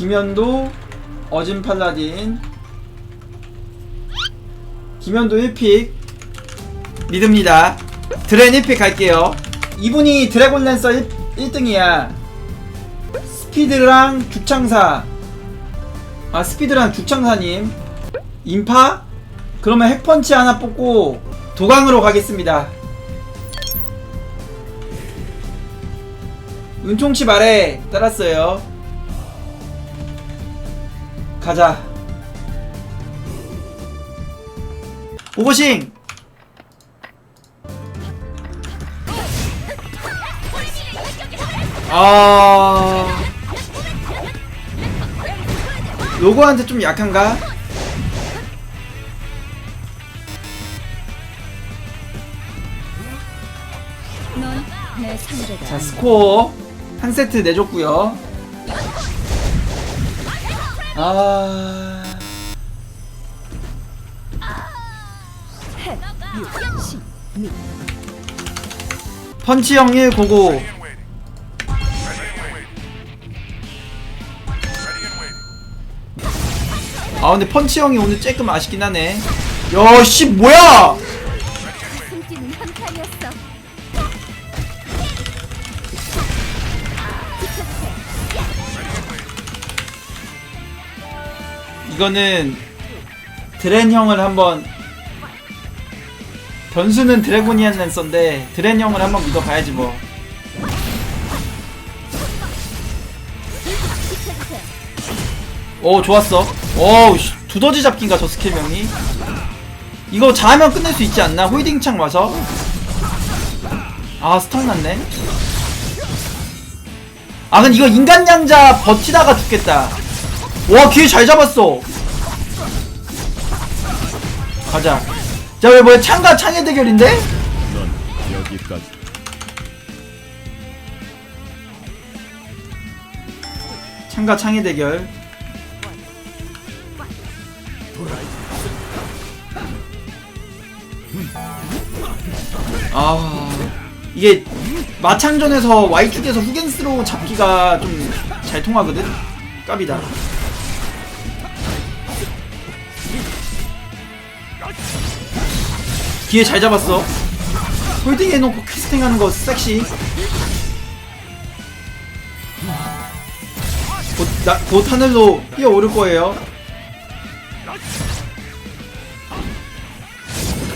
김현도 어진 팔라딘. 김현도 1픽. 믿습니다. 드렌 1픽 갈게요. 이분이 드래곤 랜서 1, 1등이야. 스피드랑 죽창사. 아 스피드랑 죽창사님. 인파? 그러면 핵펀치 하나 뽑고 도강으로 가겠습니다. 은총치 말에 따랐어요 가자. 오버싱! 아. 로고한테 좀 약한가? 자 스코어 한 세트 내줬고요 아. 펀치 형일 고고. 아 근데 펀치 형이 오늘 조금 아쉽긴 하네. 야씨 뭐야 이거는 드렌 형을 한번 변수는 드래곤이안 랜서인데 드렌 형을 한번 믿어봐야지 뭐. 오 좋았어. 오 씨, 두더지 잡기인가 저 스킬명이? 이거 잘하면 끝낼 수 있지 않나? 홀딩창 와서? 아 스턴 났네. 아 근데 이거 인간 양자 버티다가 죽겠다 와 기회 잘 잡았어 가자 자왜 뭐야 창과 창의 대결인데? 넌 여기까지. 창과 창의 대결 아 이게 마창전에서 Y축에서 후겐스로 잡기가 좀 잘 통하거든? 깝이다 기회 잘 잡았어 홀딩 해놓고 캐스팅 하는 거 섹시 곧, 나, 곧 하늘로 뛰어오를 거예요.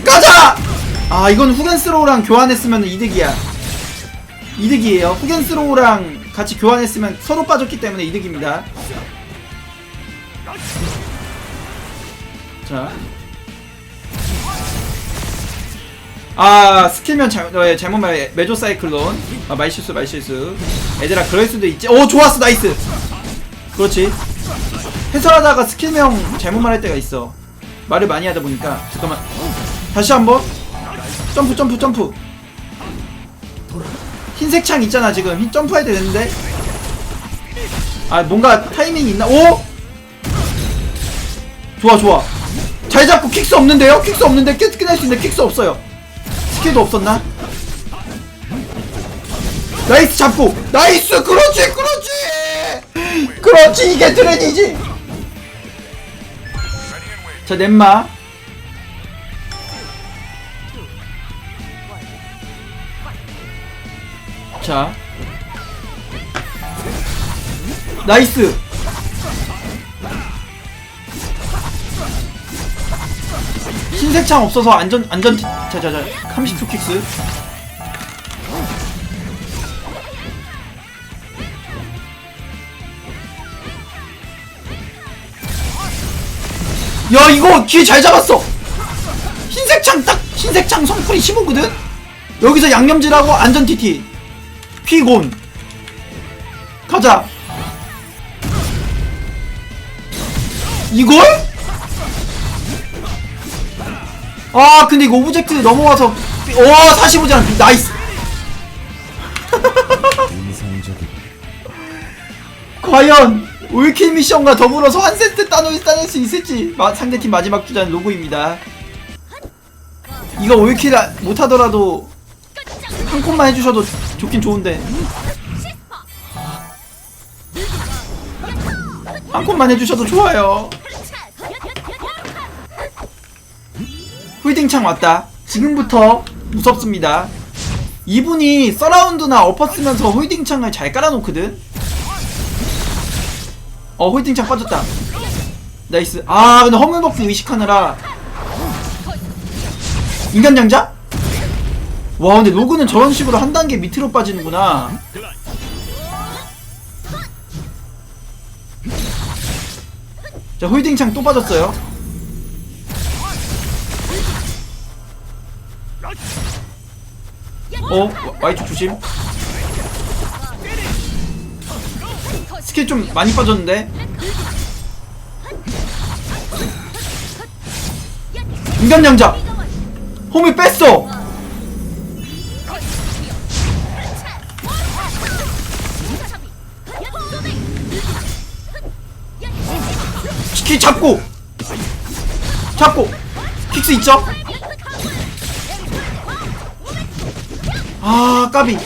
가자! 아, 이건 후겐스로우랑 교환했으면 이득이야. 이득이에요. 후겐스로우랑 같이 교환했으면 서로 빠졌기 때문에 이득입니다. 자. 아, 스킬면 잘, 어, 예, 잘못 말, 메조 사이클론. 아, 말실수, 말실수. 얘들아, 그럴 수도 있지. 오, 좋았어, 나이스! 그렇지. 해설하다가 스킬명 잘못 말할 때가 있어. 말을 많이 하다 보니까. 잠깐만. 다시 한번. 점프 점프 점프. 흰색 창 있잖아 지금. 흰 점프해야 되는데. 아 뭔가 타이밍이 있나? 오! 좋아 좋아. 잘 잡고 킥스 없는데요? 킥스 없는데 끝 끝낼 수 있는데 킥스 없어요 스킬도 없었나? 나이스 잡고! 나이스! 그렇지! 그렇지! 그렇지! 이게 드레니지! 자 넷마. 자. 나이스 흰색 창 없어서 안전 안전 자자자 30초 킥스. 야 이거 기회 잘 잡았어. 흰색 창 딱 흰색 창 성풀이 15거든? 여기서 양념질하고 안전 TT 피곤. 가자. 이걸? 아 근데 이거 오브젝트 넘어와서 와 45점 나이스. 과연 올킬 미션과 더불어서 한 세트 따놓을 따낼 수 있을지 마, 상대팀 마지막 주자는 로고입니다. 이거 올킬 아- 못하더라도 한 콘만 해주셔도 좋긴 좋은데. 한 컷만 해주셔도 좋아요 홀딩창 왔다. 지금부터 무섭습니다. 이분이 서라운드나 엎어 쓰면서 홀딩창을 잘 깔아놓거든. 어 홀딩창 빠졌다. 나이스. 아 근데 허물버프 의식하느라. 인간장자? 와 근데 로그는 저런 식으로 한 단계 밑으로 빠지는구나. 자 홀딩창 또 빠졌어요 어? Y축 조심. 스킬 좀 많이 빠졌는데? 인간장자! 홈을 뺐어! 킥 잡고! 잡고! 킥스 있죠? 아 까비.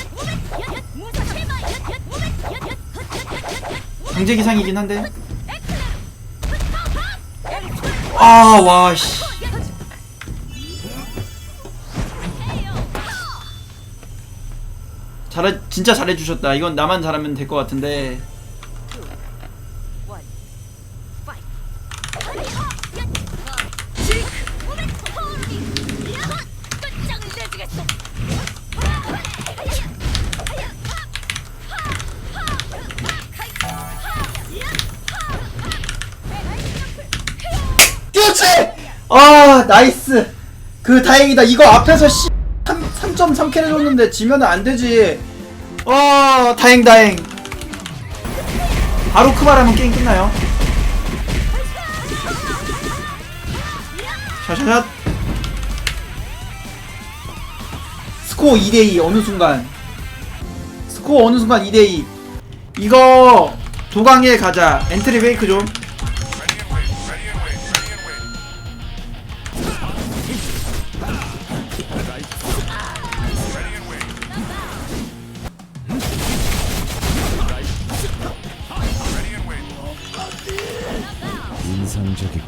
강제 기상이긴 한데. 아 와씨. 잘해 진짜 잘해주셨다. 이건 나만 잘하면 될 것 같은데 나이스. 그 다행이다. 이거 앞에서 씨 3.3캔 해줬는데 지면은 안 되지. 어 다행 다행. 바로 크발하면 게임 끝나요. 샤샤샷 스코어 2대2 어느 순간. 스코어 어느 순간 2대2 이거 도강에 가자. 엔트리 페이크 좀 인상적이군.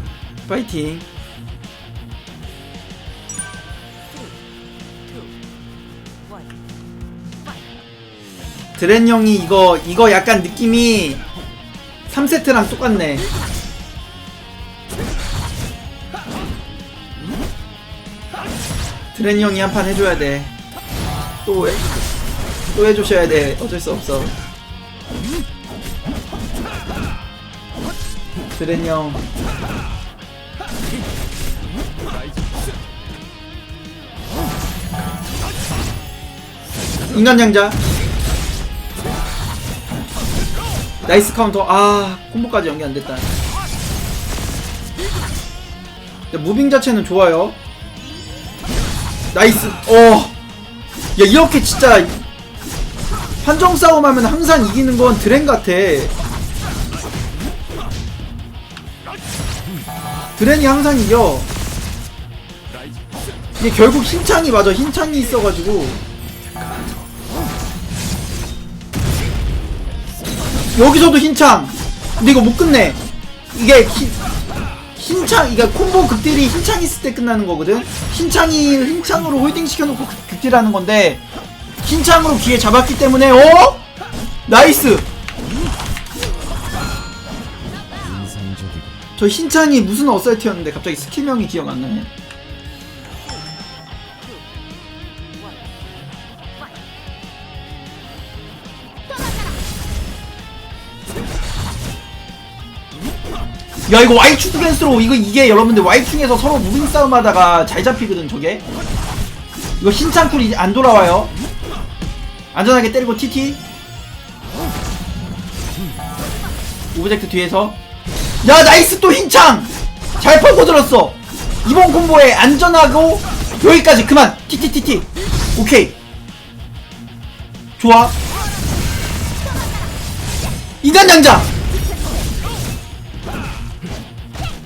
파이팅 드렌 형이 이거 이거 약간 느낌이 3세트랑 똑같네 드렌 형이 한 판 해줘야 돼 또 해, 또 해주셔야 돼. 어쩔 수 없어. 드렌 형. 인간양자. 나이스 카운터. 아 콤보까지 연기 안 됐다. 근데 무빙 자체는 좋아요 나이스. 어야 이렇게 진짜 판정 싸움 하면 항상 이기는 건 드렌 같아. 드렌이 항상 이겨. 이게 결국 흰창이 맞아. 흰창이 있어가지고. 여기서도 흰창. 근데 이거 못 끝내. 이게 흰, 흰창 이게 콤보 극딜이 흰창 있을 때 끝나는 거거든 흰창이 흰창으로 홀딩 시켜놓고 극- 극딜하는 건데 흰창으로 기회 잡았기 때문에 어? 나이스. 저 흰창이 무슨 어설트였는데 갑자기 스킬명이 기억 안 나네 야 이거 Y축 댄스로 이거 이게 여러분들 Y축에서 서로 무빙 싸움 하다가 잘 잡히거든 저게. 이거 흰창 쿨이 안 돌아와요. 안전하게 때리고 TT 오브젝트 뒤에서. 야 나이스 또 흰창! 잘 펄고 들었어. 이번 콤보에 안전하고 여기까지. 그만. TTTT 오케이. 좋아. 인간장자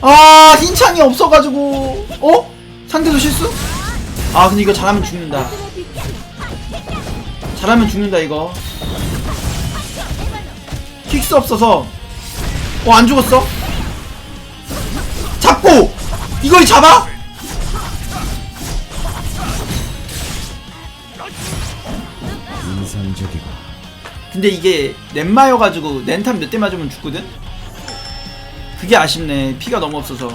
아 흰창이 없어가지고 어? 상대도 실수? 아 근데 이거 잘하면 죽는다 잘하면 죽는다 이거 킥스 없어서 어 안 죽었어? 잡고 이걸 잡아? 인상적이고 근데 이게 넷마여가지고 렌탑 몇대 맞으면 죽거든? 그게 아쉽네. 피가 너무 없어서.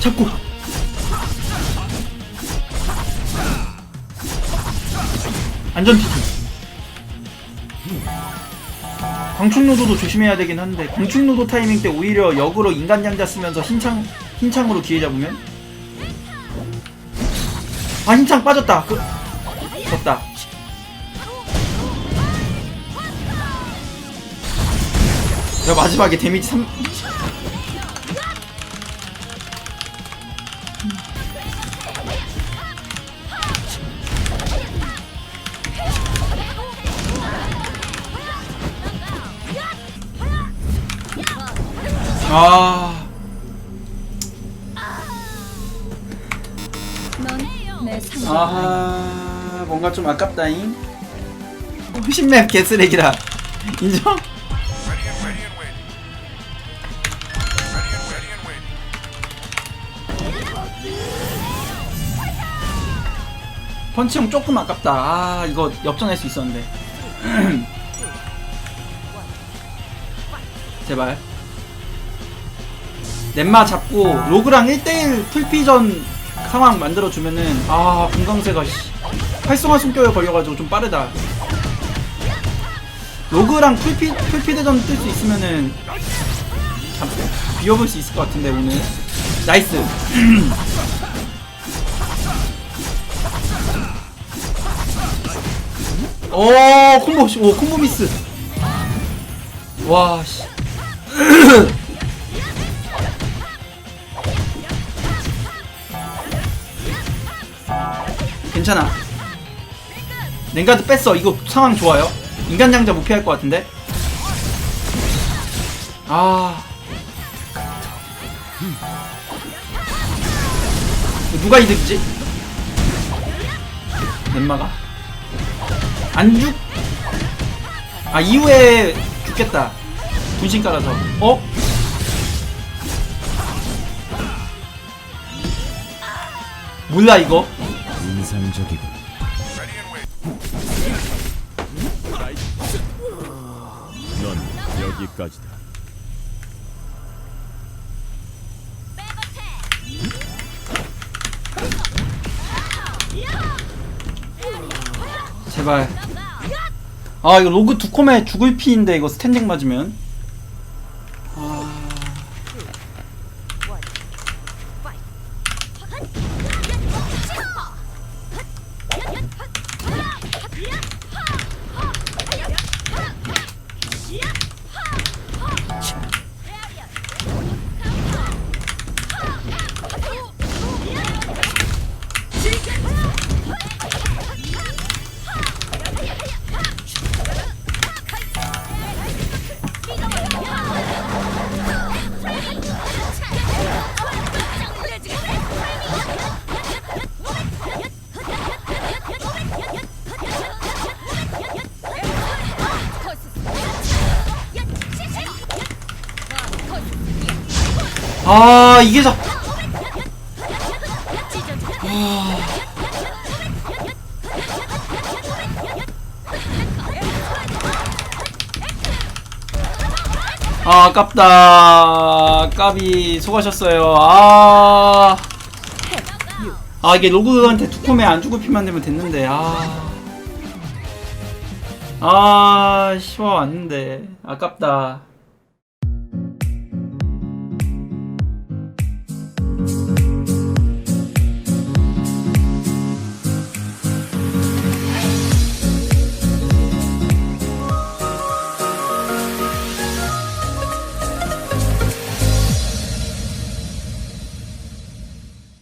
잡고. 안전 티트 광충노도도 조심해야 되긴 한데 광충노도 타이밍 때 오히려 역으로 인간 양자 쓰면서 흰창 흰창으로 기회 잡으면? 아 힘창 빠졌다. 그 졌다 야 마지막에 데미지 3 아. 아, 뭔가 좀 아깝다잉. 신맵 개쓰레기라. 인정? 펀치형 조금 아깝다. 아, 이거 역전할 수 있었는데. 제발. 넷마 잡고 로그랑 1대1 풀피전 상황 만들어주면은 아 씨, 활성화 숨결에 걸려가지고 좀 빠르다 로그랑 풀피, 풀피 대전 뜰 수 있으면은 참 비워볼 수 있을 것 같은데 오늘 나이스 오 콤보 씨, 오 콤보 미스. 와 씨. 괜찮아. 냉가드 뺐어. 이거 상황 좋아요. 인간 장자 못 피할 것 같은데? 아. 누가 이득이지? 넷마가 안 죽? 아 이후에 죽겠다 분신 깔아서 어? 몰라 이거 인상적이고. 넌 여기까지다 제발. 아 이거 로그 두 콤에 죽을 피인데 이거 스탠딩 맞으면. 아... 아 이게 자 아 아깝다. 까비 수고하셨어요. 아, 아 이게 로그한테 투콤에 안 주고 피만 되면 됐는데 아. 아, 쉬워 왔는데. 아깝다